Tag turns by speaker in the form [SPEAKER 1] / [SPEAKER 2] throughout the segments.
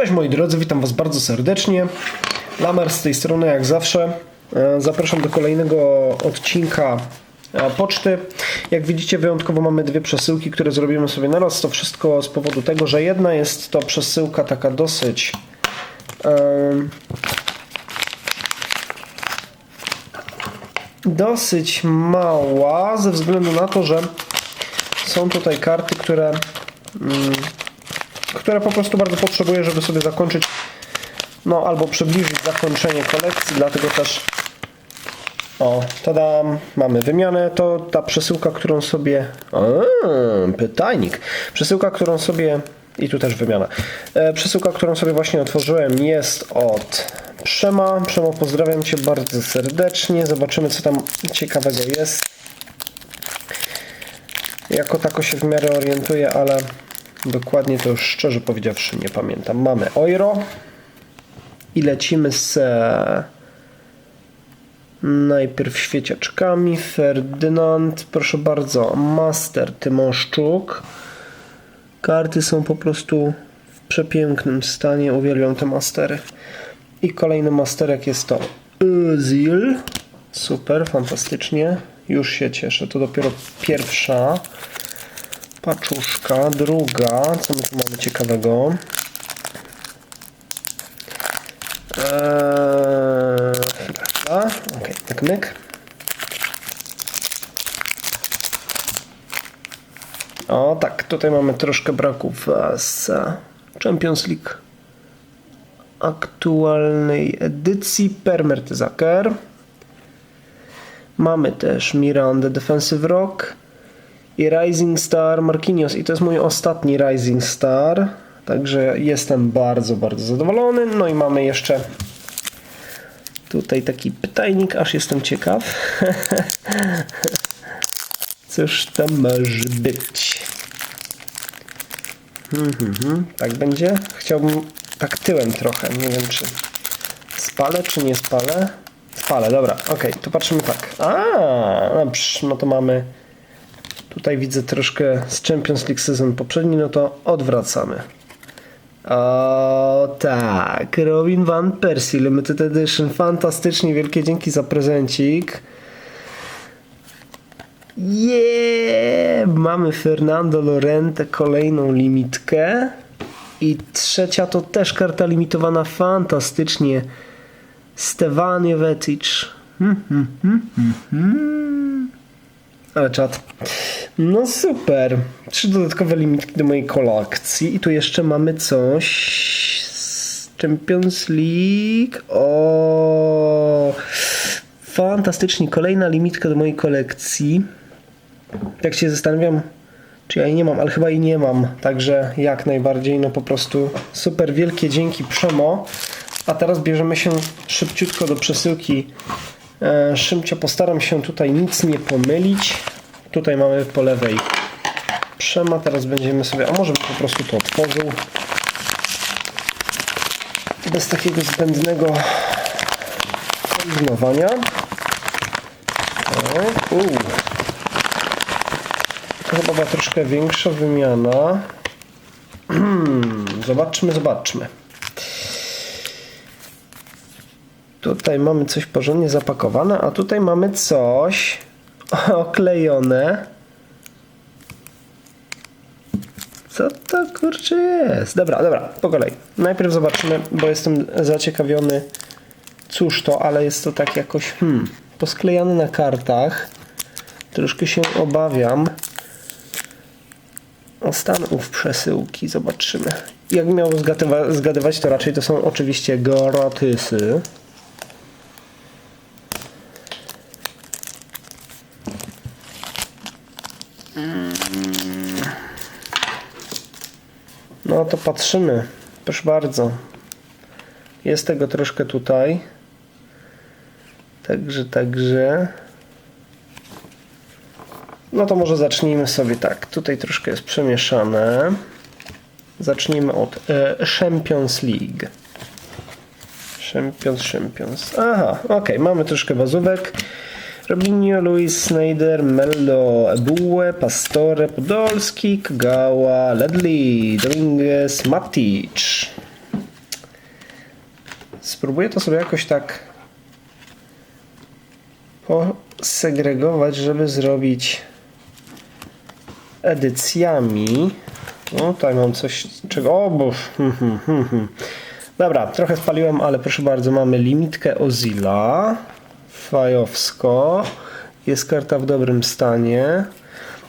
[SPEAKER 1] Cześć moi drodzy, witam Was bardzo serdecznie. Lamer z tej strony jak zawsze. E, Zapraszam do kolejnego odcinka e, poczty. Jak widzicie wyjątkowo mamy dwie przesyłki, które zrobimy sobie naraz. To wszystko z powodu tego, że jedna jest to przesyłka taka dosyć dosyć mała ze względu na to, że są tutaj karty, które które po prostu bardzo potrzebuję, żeby sobie zakończyć, no albo przybliżyć zakończenie kolekcji, dlatego też o, tadam, mamy wymianę, to ta przesyłka, którą sobie, a, pytajnik, przesyłka, którą sobie, i tu też wymiana, e, przesyłka, którą sobie właśnie otworzyłem jest od Przema, Przemo pozdrawiam Cię bardzo serdecznie, zobaczymy co tam ciekawego jest. Jako tako się w miarę orientuję, ale dokładnie to już szczerze powiedziawszy nie pamiętam. Mamy euro i lecimy z e, najpierw świeciaczkami. Ferdynand, proszę bardzo, Master Tymoszczuk. Karty są po prostu w przepięknym stanie. Uwielbiam te mastery. I kolejny masterek jest to Özil. Super, fantastycznie. Już się cieszę. To dopiero pierwsza paczuszka. Druga. Co my tu mamy ciekawego? Eee. Ok, myk, myk. O tak, tutaj mamy troszkę braków e, z Champions League aktualnej edycji. Permertyzaker. Mamy też Miranda Defensive Rock i Rising Star Marquinhos. I to jest mój ostatni Rising Star. Także jestem bardzo, bardzo zadowolony. No i mamy jeszcze tutaj taki pytajnik, aż jestem ciekaw. Cóż to może być? Mhm, mhm, tak będzie. Chciałbym tak tyłem trochę. Nie wiem, czy spalę, czy nie spalę. Spalę, dobra. Ok, to patrzymy tak. A, no, psz, no to mamy. Tutaj widzę troszkę z Champions League sezon poprzedni, no to odwracamy. O tak, Robin Van Persie Limited Edition. Fantastycznie, wielkie dzięki za prezencik. Yeah! Mamy Fernando Lorente, kolejną limitkę. I trzecia to też karta limitowana fantastycznie. Stevan Jovetic. Hmm, hmm, hmm, hmm, hmm. Ale czat. No super. Trzy dodatkowe limitki do mojej kolekcji. I tu jeszcze mamy coś z Champions League. O, fantastycznie. Kolejna limitka do mojej kolekcji. Tak się zastanawiam, czy ja jej nie mam, ale chyba jej nie mam. Także jak najbardziej, no po prostu super wielkie dzięki Przemo. A teraz bierzemy się szybciutko do przesyłki e, Szymcia. Postaram się tutaj nic nie pomylić. Tutaj mamy po lewej Przema. Teraz będziemy sobie, a może po prostu to otworzył. Bez takiego zbędnego kombinowania. To chyba była troszkę większa wymiana. zobaczmy, zobaczmy. Tutaj mamy coś porządnie zapakowane, a tutaj mamy coś oklejone. Co to kurczę jest? Dobra, dobra, po kolei. Najpierw zobaczymy, bo jestem zaciekawiony, cóż to, ale jest to tak jakoś hmm, posklejane na kartach. Troszkę się obawiam o stan ów przesyłki. Zobaczymy. Jak miał zgadywa zgadywać, to raczej to są oczywiście gratisy. To patrzymy. Proszę bardzo. Jest tego troszkę tutaj. Także, także. No to może zacznijmy sobie tak. Tutaj troszkę jest przemieszane. Zacznijmy od e, Champions League. Champions, Champions. Aha, ok, mamy troszkę bazówek. Robinho, Luis Snyder, Mello, Ebue, Pastore, Podolski, Kagawa, Ledley, Dominguez, Matic. spróbuję to sobie jakoś tak posegregować, żeby zrobić edycjami. No, tutaj mam coś, czego... O, bo... Hmm, hmm, hmm. Dobra, trochę spaliłem, ale proszę bardzo, mamy limitkę Ozila. Fajowsko. Jest karta w dobrym stanie.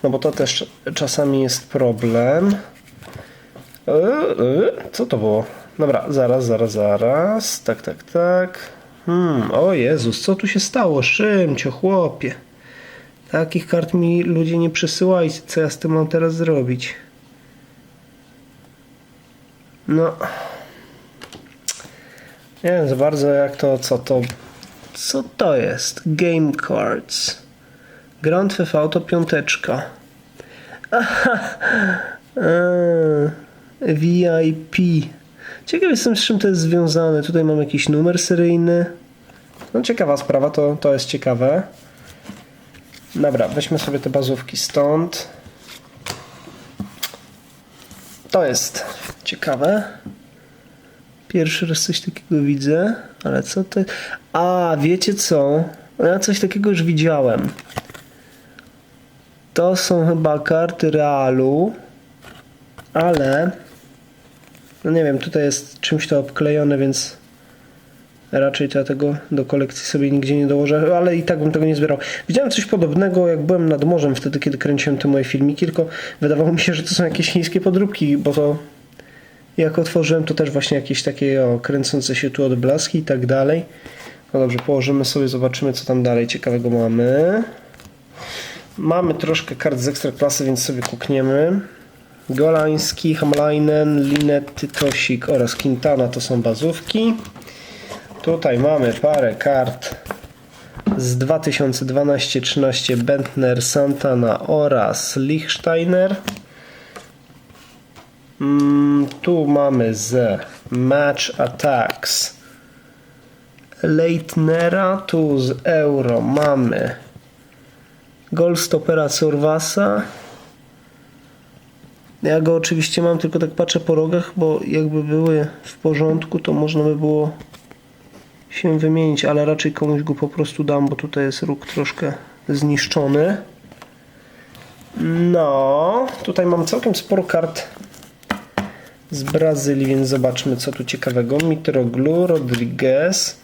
[SPEAKER 1] No bo to też czasami jest problem. E, e, co to było? Dobra, zaraz, zaraz, zaraz. Tak, tak, tak. Hmm, o Jezus, co tu się stało? Szymcio, chłopie. Takich kart mi ludzie nie przysyłajcie. Co ja z tym mam teraz zrobić? No. Nie wiem za bardzo jak to, co to... Co to jest? Game Cards. Grand Theft Auto piąteczka. Aha. A, VIP. Ciekaw jestem z czym to jest związane. Tutaj mam jakiś numer seryjny. No ciekawa sprawa, to, to jest ciekawe. Dobra, weźmy sobie te bazówki stąd. To jest ciekawe. Pierwszy raz coś takiego widzę, ale co to? A, wiecie co? Ja coś takiego już widziałem. To są chyba karty realu, ale no nie wiem, tutaj jest czymś to obklejone, więc raczej to ja tego do kolekcji sobie nigdzie nie dołożę, ale i tak bym tego nie zbierał. Widziałem coś podobnego, jak byłem nad morzem wtedy, kiedy kręciłem te moje filmiki, tylko wydawało mi się, że to są jakieś chińskie podróbki, bo to jak otworzyłem, to też właśnie jakieś takie o, kręcące się tu odblaski i tak dalej. No dobrze, położymy sobie, zobaczymy co tam dalej ciekawego mamy. Mamy troszkę kart z ekstraklasy, więc sobie kukniemy. Golański, Hamlainen, Linet, Tytosik oraz Quintana to są bazówki. Tutaj mamy parę kart z 2012-13 Bentner, Santana oraz Lichsteiner. Mm, tu mamy z Match Attacks Leitnera, tu z Euro mamy Goldstopera Survasa. Ja go oczywiście mam, tylko tak patrzę po rogach, bo jakby były w porządku, to można by było się wymienić, ale raczej komuś go po prostu dam, bo tutaj jest róg troszkę zniszczony. No, tutaj mam całkiem sporo kart z Brazylii, więc zobaczmy co tu ciekawego. Mitroglu, Rodriguez,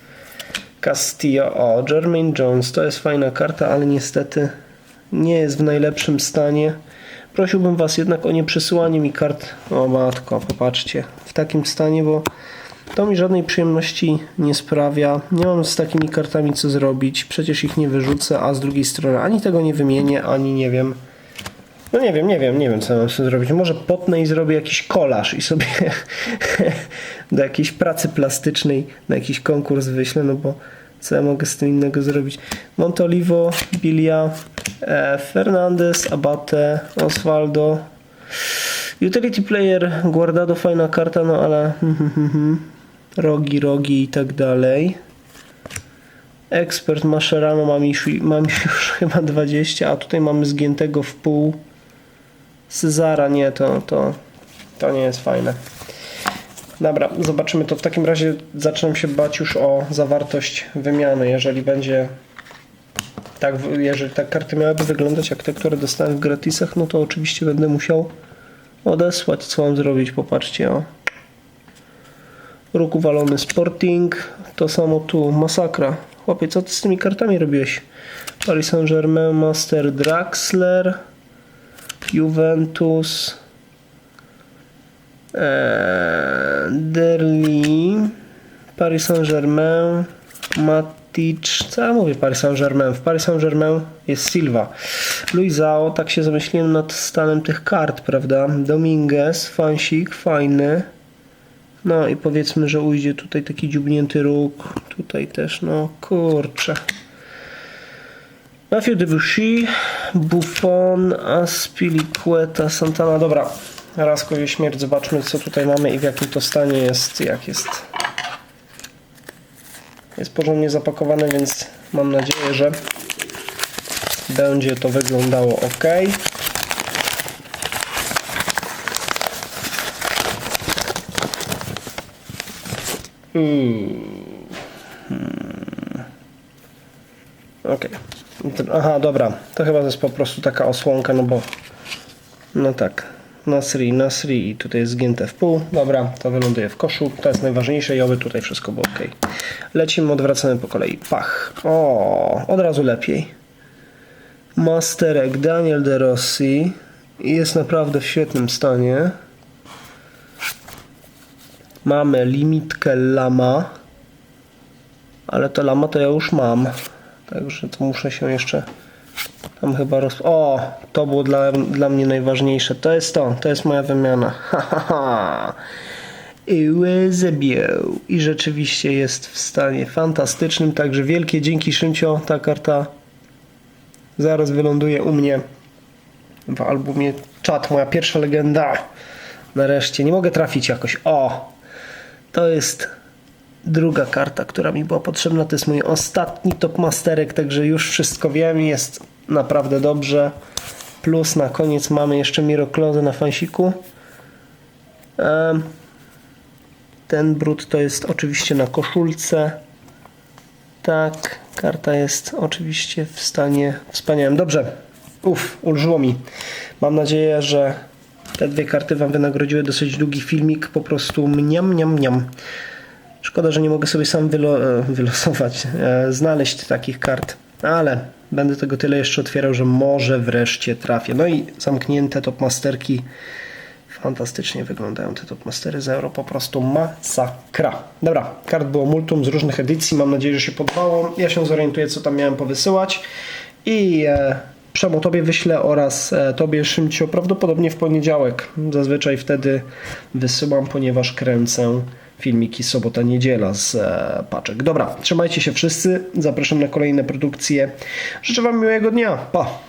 [SPEAKER 1] Castillo, o, Jermaine Jones, to jest fajna karta, ale niestety nie jest w najlepszym stanie. Prosiłbym Was jednak o nieprzesyłanie mi kart, o matko, popatrzcie, w takim stanie, bo to mi żadnej przyjemności nie sprawia. Nie mam z takimi kartami co zrobić, przecież ich nie wyrzucę, a z drugiej strony ani tego nie wymienię, ani nie wiem, no nie wiem, nie wiem, nie wiem co mam sobie zrobić. Może potnę i zrobię jakiś kolaż i sobie do jakiejś pracy plastycznej na jakiś konkurs wyślę, no bo co ja mogę z tym innego zrobić? Montolivo, Bilia, e, Fernandez, Abate, Osvaldo, Utility Player, Guardado, fajna karta, no ale rogi, rogi i tak dalej. Ekspert Mascherano mam już, mam już chyba 20, a tutaj mamy zgiętego w pół Cezara. Nie, to, to, to nie jest fajne. Dobra, zobaczymy to. W takim razie zaczynam się bać już o zawartość wymiany. Jeżeli będzie tak, jeżeli tak karty miałyby wyglądać jak te, które dostałem w gratisach, no to oczywiście będę musiał odesłać. Co mam zrobić? Popatrzcie, o. Róg uwalony Sporting. To samo tu. Masakra. Chłopie, co ty z tymi kartami robiłeś? Paris Saint-Germain, Master Draxler, Juventus, eee, Derli, Paris Saint-Germain, Matic, co ja mówię Paris Saint-Germain? W Paris Saint-Germain jest Silva. Luizao, tak się zamyśliłem nad stanem tych kart, prawda? Dominguez, fansik, fajny. No i powiedzmy, że ujdzie tutaj taki dziubnięty róg. Tutaj też, no kurczę. Matthew Debussy, Buffon, Aspilicueta, Santana. Dobra, raz kozie śmierć, zobaczmy co tutaj mamy i w jakim to stanie jest, jak jest. Jest porządnie zapakowane, więc mam nadzieję, że będzie to wyglądało ok. Hmm. hmm. Ok. Aha, dobra. To chyba to jest po prostu taka osłonka, no bo... No tak. Nasri, Nasri i tutaj jest zgięte w pół. Dobra, to wyląduje w koszu. To jest najważniejsze i oby tutaj wszystko było ok. Lecimy, odwracamy po kolei. Pach. O, od razu lepiej. Masterek Daniel De Rossi. Jest naprawdę w świetnym stanie. Mamy limitkę Lama. Ale to Lama to ja już mam. Także to muszę się jeszcze tam chyba roz... O! To było dla, dla mnie najważniejsze. To jest to. To jest moja wymiana. Ha, ha, ha. I rzeczywiście jest w stanie fantastycznym. Także wielkie dzięki Szymcio. Ta karta zaraz wyląduje u mnie w albumie Czat. Moja pierwsza legenda. Nareszcie. Nie mogę trafić jakoś. O! To jest druga karta, która mi była potrzebna. To jest mój ostatni top masterek, także już wszystko wiem. Jest naprawdę dobrze. Plus na koniec mamy jeszcze Miroklozę na fansiku. Ten brud to jest oczywiście na koszulce. Tak, karta jest oczywiście w stanie wspaniałym. Dobrze, uff, ulżyło mi. Mam nadzieję, że te dwie karty Wam wynagrodziły dosyć długi filmik. Po prostu mniam, mniam, mniam. Szkoda, że nie mogę sobie sam wylo- e, wylosować, e, znaleźć takich kart, ale będę tego tyle jeszcze otwierał, że może wreszcie trafię. No i zamknięte topmasterki. Fantastycznie wyglądają te topmastery z euro, po prostu masakra. Dobra, kart było multum z różnych edycji, mam nadzieję, że się podobało. Ja się zorientuję, co tam miałem powysyłać i e, Przemo tobie wyślę oraz e, tobie Szymcio prawdopodobnie w poniedziałek. Zazwyczaj wtedy wysyłam, ponieważ kręcę filmiki sobota, niedziela z e, paczek. Dobra, trzymajcie się wszyscy, zapraszam na kolejne produkcje. Życzę wam miłego dnia, pa!